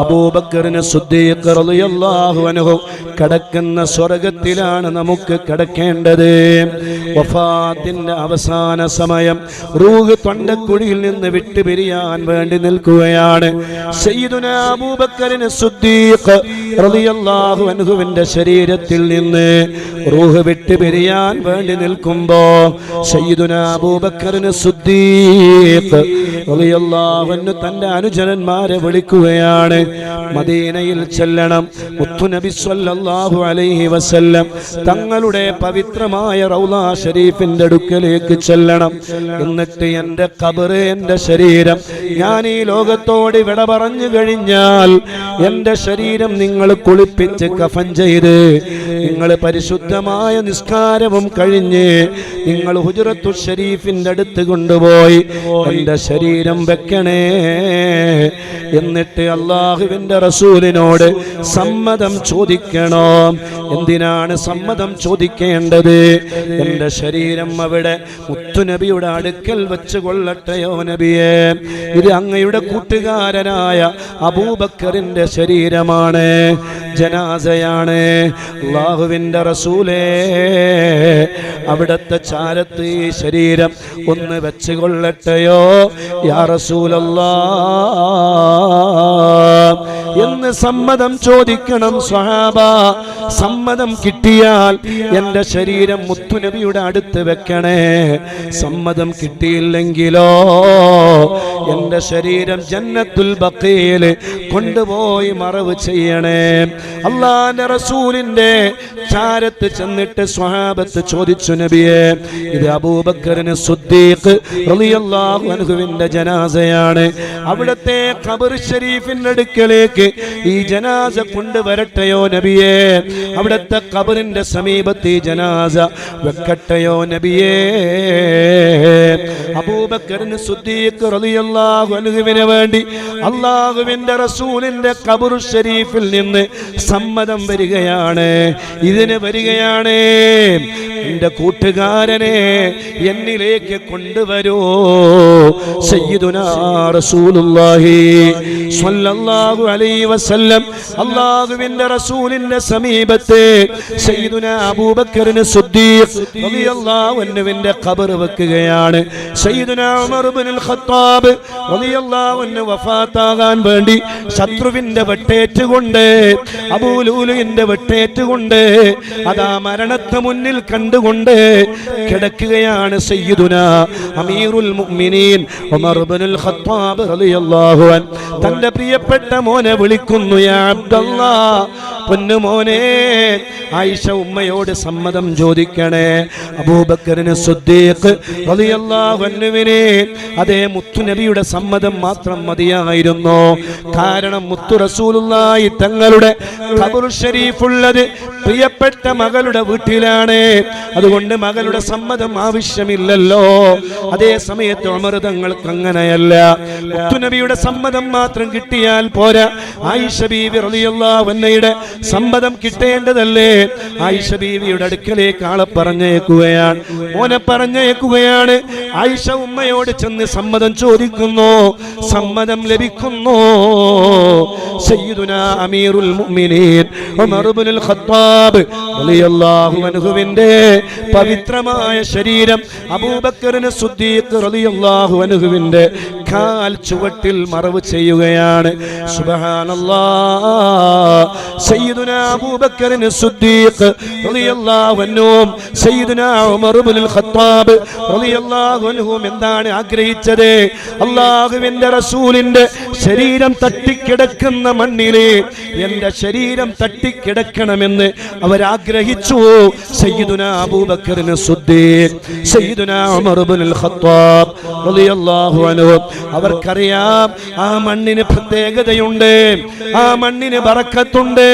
അബൂബക്കറിന് സുദ്ദീഖ് റളിയല്ലാഹു അൻഹു കടക്കുന്ന സ്വർഗത്തിലാണ് നമുക്ക് കടക്കേണ്ടത്. വഫാത്തിന്റെ അവസാന സമയം റൂഹ് തൊണ്ടക്കുഴിയിൽ നിന്ന് വിട്ടുപിരിയാൻ വേണ്ടി നിൽക്കുകയാണ്. സയ്യിദുന റളിയല്ലാഹു ശരീരത്തിൽ നിന്ന് റൂഹ് വിട്ടുപിരിയാൻ വേണ്ടി നിൽക്കുമ്പോ സയ്യിദുന സുദ്ദീഖ് റളിയല്ലാഹു അൻഹു തന്റെ അനുജനന്മാരെ വിളിക്കുകയാണ്. മദീനയിൽ ചെല്ലണം. മുത്തുനബി സല്ലല്ലാഹു അലൈഹി വസല്ലം തങ്ങളുടെ പവിത്രമായ റൗല ഷരീഫിന്റെ അടുക്കലേക്ക് ചെല്ലണം. എന്നിട്ട് എന്റെ കബറ് എന്റെ ശരീരം ഞാൻ ഈ ലോകത്തോട് വിട പറഞ്ഞു കഴിഞ്ഞാൽ എന്റെ ശരീരം നിങ്ങൾ കുളിപ്പിച്ച് കഫൻ ചെയ്ത് നിങ്ങൾ പരിശുദ്ധമായ നിസ്കാരവും കഴിഞ്ഞ് നിങ്ങൾ ഹുജറത്തു ഷരീഫിന്റെ അടുത്ത് കൊണ്ടുപോയി എന്റെ ശരീരം വെക്കണേ. എന്നിട്ട് അള്ളാഹുവിന്റെ റസൂലിനോട് സമ്മതം ചോദിക്കണോ. എന്തിനാണ് സമ്മതം ചോദിക്കേണ്ടത്? എന്റെ ശരീരം അവിടെ മുത്തുനബിയുടെ അടുക്കൽ വെച്ച് കൊള്ളട്ടെയോ നബിയെ? ഇത് അങ്ങയുടെ കൂട്ടുകാരനായ അബൂബക്കറിന്റെ ശരീരമാണ് ജനാസയാണ്. അള്ളാഹുവിന്റെ റസൂലേ അവിടത്തെ ചാരത്ത് ഈ ശരീരം ഒന്ന് വെച്ച് കൊള്ളട്ടെയോ യാ റസൂലല്ലാ എന്ന് സമ്മതം ചോദിക്കണം സ്വഹാബ. സമ്മതം കിട്ടിയാൽ എന്റെ ശരീരം മുത്തുനബിയുടെ അടുത്ത് വെക്കണേ. സമ്മതം കിട്ടിയില്ലെങ്കിലോ? എന്റെ ശരീരം ജന്നത്തുൽ ബക്കയിൽ കൊണ്ടുപോയി മറവ് ചെയ്യണേ. അള്ളാന്റെ റസൂലിന്റെ ചാരത്ത് ചെന്നിട്ട് സ്വഹാബത്ത് ചോദിച്ചു നബിയെ ഇത് അബൂബക്കറിന് സുദ്ദീഖ് അൻഹുവിന്റെ ജനാസയാണ്. അവിടത്തെ ഖബർ ഷരീഫിന്റെ അടുക്കലേക്ക് ഈ ജനാസ കൊണ്ടുവരട്ടെയോ നബിയെ? അവിടത്തെ ഖബറിന്റെ സമീപത്ത് ഈ ജനാസ വെക്കട്ടെയോ നബിയെ? അബൂബക്കറിന് സുദ്ദീഖ് റളിയല്ലാഹു അൻഹുവിന് വേണ്ടി അള്ളാഹുവിന്റെ റസൂലിന്റെ ഖബർ ഷരീഫിൽ നിന്ന് സമ്മതം വരികയാണ്. ഇതിന് വരികയാണ്. എന്റെ കൂട്ടുകാരനെ എന്നിലേക്ക് കൊണ്ടുവരൂ. അല്ലാഹുവിന്റെ റസൂലിന്റെ സമീപത്തെ അബൂബക്കറിന് സുദ്ദീഖ് റളിയല്ലാഹു അൻഹുവിന്റെ ഖബർ വെക്കുകയാണ്. ഖത്താബ് വഫാത്താകാൻ വേണ്ടി ശത്രുവിന്റെ വെട്ടേറ്റുകൊണ്ട് അബൂലൂലുവിന്റെ വെട്ടേറ്റുകൊണ്ട് അതാ മരണത്തെ മുന്നിൽ കണ്ടുകൊണ്ട് കിടക്കുകയാണ് സയ്യിദുന അമീറുൽ മുഅ്മിനീൻ ഉമർ ഇബ്നുൽ ഖത്താബ് റളിയല്ലാഹു അൻ തന്റെ പ്രിയപ്പെട്ട മോനെ വിളിക്കുന്നു യാ അബ്ദല്ലാ. പൊന്നു മോനെ ആയിഷ ഉമ്മയോട് സമ്മതം ചോദിക്കണേ. അബൂബക്കറിന് സുദ്ദീഖ് റളിയല്ലാഹു അൻഹുവിനെ അതേ മുത്തുനബിയുടെ സമ്മതം മാത്രം മതിയായിരുന്നു. കാരണം മുത്തു റസൂലുള്ളാഹി തങ്ങളുടെ ഖബർ ഷരീഫ് ഉള്ളത് പ്രിയപ്പെട്ട മകളുടെ വീട്ടിലാണ്. അതുകൊണ്ട് മകളുടെ സമ്മതം ആവശ്യമില്ലല്ലോ. അതേ സമയത്ത് അമൃതങ്ങൾക്ക് അങ്ങനെയല്ല. മുത്തുനബിയുടെ സമ്മതം മാത്രം കിട്ടിയാൽ പോരാ. ആയിഷ ബീവി റളിയല്ലാഹു അൻഹയുടെ സമ്മതം കിട്ടേണ്ടതല്ലേ? ആയിഷ ബീവിയുടെ അടുക്കലേക്ക് ആളെ പറഞ്ഞേക്കുകയാണ്. മോനെ പറഞ്ഞേക്കുകയാണ്. ആയിഷ ഉമ്മയോട് ചെന്ന് സമ്മതം ചോദിക്കുന്നു. സമ്മതം ലഭിക്കുന്നു. സയ്യിദുന അമീറുൽ മുഅ്മിനീൻ ഉമർ ഇബ്നുൽ ഖത്താബ് റളിയല്ലാഹു അൻഹുവിന്റെ പവിത്രമായ ശരീരം അബൂബക്കറിന് കാൽ ചുവട്ടിൽ മറവ് ചെയ്യുകയാണ്. സയ്യിദുനാ റളിയല്ലാഹു സയ്യിദുനാ ഉമർ ഖത്താബ് റളിയല്ലാഹു എന്താണ് ആഗ്രഹിച്ചത്? അല്ലാഹുവിന്റെ റസൂലിന്റെ ശരീരം തട്ടിക്കിടക്കുന്ന മണ്ണിലെ എന്റെ ശരീരം തട്ടിക്കിടക്കണമെന്ന് അവരാഗ്രഹിച്ചു. ഉമർ ഇബ്നുൽ ഖത്താബ് റളിയല്ലാഹു അൻഹു. അവർക്കറിയാം ആ മണ്ണിന് പ്രത്യേകതയുണ്ട് ആ മണ്ണിന് ബറക്കത്തുണ്ട്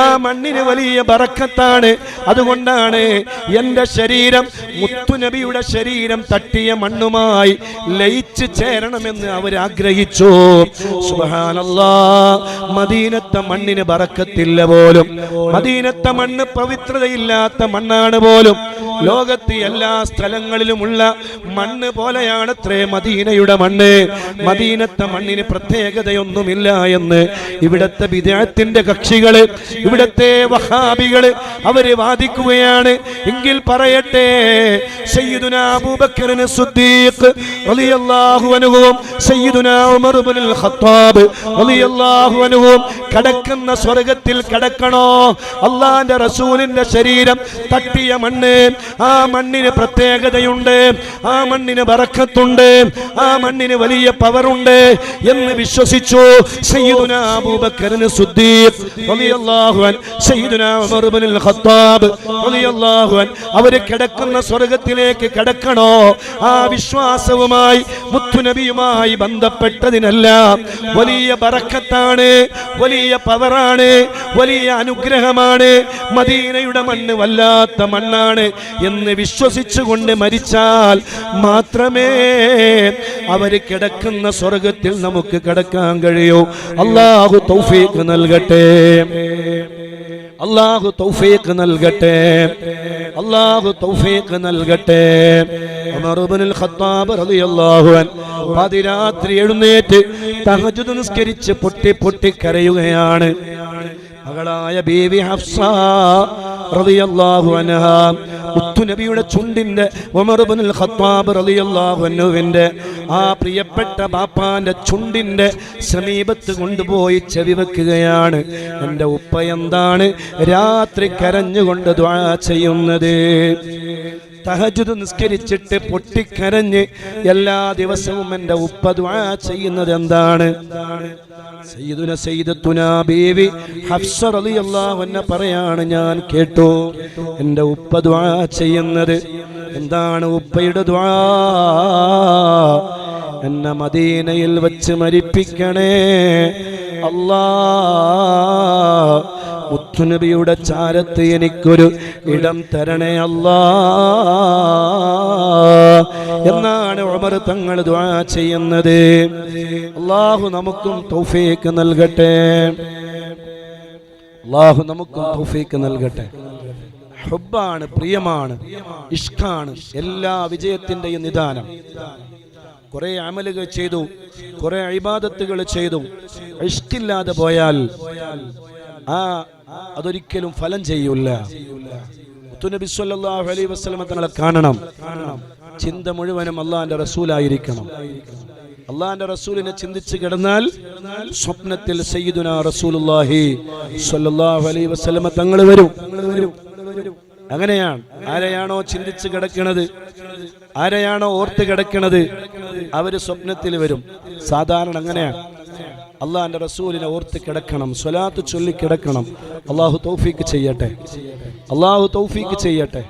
ആ മണ്ണിന് വലിയ ബറക്കത്താണ്. അതുകൊണ്ടാണ് എന്റെ ശരീരം മുത്തുനബിയുടെ ശരീരം തട്ടിയ മണ്ണുമായി ലയിച്ച് ചേരണമെന്ന് അവരാഗ്രഹിച്ചു. മദീനത്തെ മണ്ണിന് പറക്കത്തില്ല പോലും. മദീനത്തെ മണ്ണ് പവിത്രതയില്ലാത്ത മണ്ണാണ് പോലും. ലോകത്ത് എല്ലാ സ്ഥലങ്ങളിലുമുള്ള മണ്ണ് പോലെയാണ് പോലെയാണത്രേ മദീനയുടെ മണ്ണ്. മദീനത്തെ മണ്ണിന് പ്രത്യേകതയൊന്നുമില്ല എന്ന് ഇവിടത്തെ വിദേഹത്തിന്റെ കക്ഷികൾ ഇവിടത്തെ വഹാബികൾ അവർ വാദിക്കുകയാണ് എങ്കിൽ പറയട്ടെ സയ്യിദുന അബൂബക്കറിന് സുദ്ദീഖ് റളിയല്ലാഹു അൻഹുവും സയ്യിദുന ഉമർ ഇബ്നുൽ ഖത്താബ് റളിയല്ലാഹു അൻഹുവും കടക്കുന്ന സ്വർഗത്തിൽ കടക്കണോ? അള്ളാന്റെ റസൂലിന്റെ ശരീരം തട്ടിയ മണ്ണ് ആ മണ്ണിന് പ്രത്യേകതയുണ്ട് ആ മണ്ണിന് വറക്കത്തുണ്ട് ആ മണ്ണിന് വലിയ പവറുണ്ട് എന്ന് വിശ്വസിച്ചു സയ്യിദുന അബൂബക്കറിന് സുദ്ദീഖ് റളിയല്ലാഹു അൻ സയ്യിദുനാ ഉമർ ഇബ്നുൽ ഖത്താബ് അൻ അവർ കിടക്കുന്ന സ്വർഗത്തിലേക്ക് കിടക്കണോ? ആ വിശ്വാസവുമായി മുത്തുനബിയുമായി ബന്ധപ്പെട്ടതിനെല്ലാം വലിയ ബറക്കത്താണ് വലിയ പവറാണ് വലിയ അനുഗ്രഹമാണ് മദീനയുടെ മണ്ണ് വല്ലാത്ത മണ്ണാണ് എന്ന് വിശ്വസിച്ചുകൊണ്ട് മരിച്ചാൽ മാത്രമേ അവർ കിടക്കുന്ന സ്വർഗത്തിൽ നമുക്ക് കിടക്കാൻ കഴിയൂ. അള്ളാഹു തൗഫീഖ് നൽകട്ടെ. അള്ളാഹു തൗഫീഖ് നൽകട്ടെ. അള്ളാഹു തൗഫീഖ് നൽകട്ടെ. ഉമർ ഇബ്നുൽ ഖത്താബ് റളിയല്ലാഹു അൻ പാതിരാത്രി എഴുന്നേറ്റ് തഹജ്ജുദ് നിസ്കരിച്ച് പൊട്ടി പൊട്ടി കരയുകയാണ്. മകളായ ബീവി ഹഫ്സ റളിയല്ലാഹു അൻഹ മുത്തുനബിയുടെ ചുണ്ടിന്റെ ഉമർ ഇബ്നുൽ ഖത്താബ് റളിയല്ലാഹു അൻഹുവിന്റെ ആ പ്രിയപ്പെട്ട ബാപ്പാന്റെ ചുണ്ടിന്റെ സമീപത്ത് കൊണ്ടുപോയി ചെവി വെക്കുകയാണ്. എന്റെ ഉപ്പ എന്താണ് രാത്രി കരഞ്ഞുകൊണ്ട് ദ്വാ ചെയ്യുന്നത്? തഹജുദ് നിസ്കരിച്ചിട്ട് പൊട്ടിക്കരഞ്ഞ് എല്ലാ ദിവസവും എന്റെ ഉപ്പ ദ്വാ ചെയ്യുന്നത് എന്താണ്? സയ്യിദുന ബീവി ഹഫ്സ റളിയല്ലാഹു അൻഹ പറയാണ് ഞാൻ കേട്ടു. എന്റെ ഉപ്പ ചെയ്യുന്നത് എന്താണ് ഉപ്പയുടെ ദ്വാ എന്നെ മദീനയിൽ വെച്ച് മരിപ്പിക്കണേ. അല്ലാ മുത്തുനബിയുടെ ചാരത്ത് എനിക്കൊരു ഇടം തരണേ അല്ലാ. എന്നാണ് ഉമർ തങ്ങൾ ചെയ്യുന്നത്. അള്ളാഹു നമുക്കും തൗഫീക്ക് നൽകട്ടെ. അള്ളാഹു നമുക്കും തൗഫീക്ക് നൽകട്ടെ. ഹുബാണ് പ്രിയമാണ് ഇഷ്കാണ് എല്ലാ വിജയത്തിന്റെയും നിദാനം. കുറെ അമലുകൾ ചെയ്തു കുറെ ഇബാദത്തുകൾ ചെയ്തു ഇഷ്കില്ലാതെ പോയാൽ ആ അതൊരിക്കലും ഫലം ചെയ്യൂല. അലൈഹി വസല്ലമ തങ്ങളെ കാണണം. ചിന്ത മുഴുവനും അള്ളാഹിന്റെ റസൂലായിരിക്കണം. അള്ളാഹിന്റെ റസൂലിനെ ചിന്തിച്ച് കിടന്നാൽ സ്വപ്നത്തിൽ റസൂലുള്ളാഹി അലൈഹി വസല്ലമ തങ്ങൾ വരും. അങ്ങനെയാണ്. ആരെയാണോ ചിന്തിച്ച് കിടക്കണത്? ആരെയാണോ ഓർത്ത് കിടക്കണത്? അവർ സ്വപ്നത്തിൽ വരും. സാധാരണ അങ്ങനെയാണ്. അള്ളാഹിന്റെ റസൂലിനെ ഓർത്ത് കിടക്കണം സ്വലാത്ത് ചൊല്ലി കിടക്കണം. അള്ളാഹു തൗഫീക്ക് ചെയ്യട്ടെ. അള്ളാഹു തൗഫീക്ക് ചെയ്യട്ടെ.